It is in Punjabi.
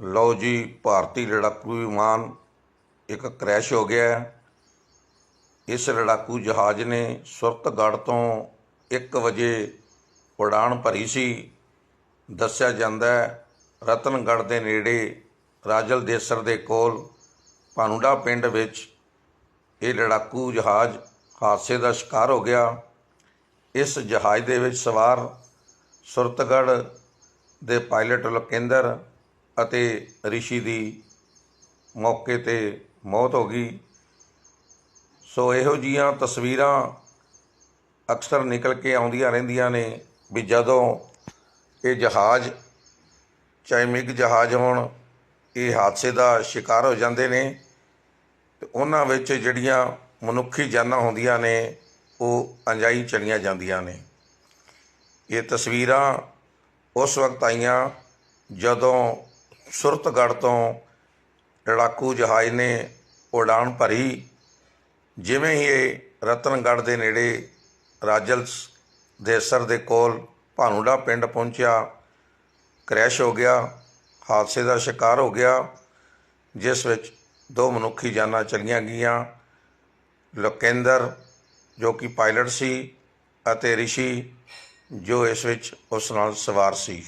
ਲਓ ਜੀ, ਭਾਰਤੀ ਲੜਾਕੂ ਵਿਮਾਨ ਇੱਕ ਕਰੈਸ਼ ਹੋ ਗਿਆ ਇਸ ਲੜਾਕੂ ਜਹਾਜ਼ ਨੇ ਸੁਰਤਗੜ੍ਹ ਤੋਂ 1 ਵਜੇ ਉਡਾਣ ਭਰੀ ਸੀ। ਦੱਸਿਆ ਜਾਂਦਾ ਹੈ, ਰਤਨਗੜ੍ਹ ਦੇ ਨੇੜੇ ਰਾਜਲ ਦੇਸਰ ਦੇ ਕੋਲ ਭਾਨੂਡਾ ਪਿੰਡ ਵਿੱਚ ਇਹ ਲੜਾਕੂ ਜਹਾਜ਼ ਹਾਦਸੇ ਦਾ ਸ਼ਿਕਾਰ ਹੋ ਗਿਆ। ਇਸ ਜਹਾਜ਼ ਦੇ ਵਿੱਚ ਸਵਾਰ ਸੁਰਤਗੜ੍ਹ ਦੇ ਪਾਇਲਟ ਲੁਕਿੰਦਰ ਅਤੇ ਰਿਸ਼ੀ ਦੀ ਮੌਕੇ ਤੇ ਮੌਤ ਹੋ ਗਈ। ਸੋ ਇਹੋ ਜੀਆਂ ਤਸਵੀਰਾਂ ਅਕਸਰ ਨਿਕਲ ਕੇ ਆਉਂਦੀਆਂ ਰਹਿੰਦੀਆਂ ਨੇ ਵੀ ਜਦੋਂ ਇਹ ਜਹਾਜ਼, ਚਾਹੇ ਮਿਗ ਜਹਾਜ਼ ਹੋਣ, ਇਹ ਹਾਦਸੇ ਦਾ ਸ਼ਿਕਾਰ ਹੋ ਜਾਂਦੇ ਨੇ, ਤੇ ਉਹਨਾਂ ਵਿੱਚ ਜਿਹੜੀਆਂ ਮਨੁੱਖੀ ਜਾਨਾਂ ਹੁੰਦੀਆਂ ਨੇ, ਉਹ ਅੰਜਾਈ ਚਲੀਆਂ ਜਾਂਦੀਆਂ ਨੇ। ਇਹ ਤਸਵੀਰਾਂ ਉਸ ਵਕਤ ਆਈਆਂ ਜਦੋਂ ਸੁਰਤਗੜ੍ਹ ਤੋਂ ਲੜਾਕੂ ਜਹਾਜ਼ ਨੇ ਉਡਾਣ ਭਰੀ। ਜਿਵੇਂ ਹੀ ਇਹ ਰਤਨਗੜ੍ਹ ਦੇ ਨੇੜੇ ਰਾਜਲ ਦੇਸਰ ਦੇ ਕੋਲ ਭਾਨੂੜਾ ਪਿੰਡ ਪਹੁੰਚਿਆ, ਕ੍ਰੈਸ਼ ਹੋ ਗਿਆ, ਹਾਦਸੇ ਦਾ ਸ਼ਿਕਾਰ ਹੋ ਗਿਆ, ਜਿਸ ਵਿੱਚ ਦੋ ਮਨੁੱਖੀ ਜਾਨਾਂ ਚਲੀਆਂ ਗਈਆਂ, ਲੋਕੇਂਦਰ, ਜੋ ਕਿ ਪਾਇਲਟ ਸੀ, ਅਤੇ ਰਿਸ਼ੀ, ਜੋ ਇਸ ਵਿੱਚ ਉਸ ਨਾਲ ਸਵਾਰ ਸੀ।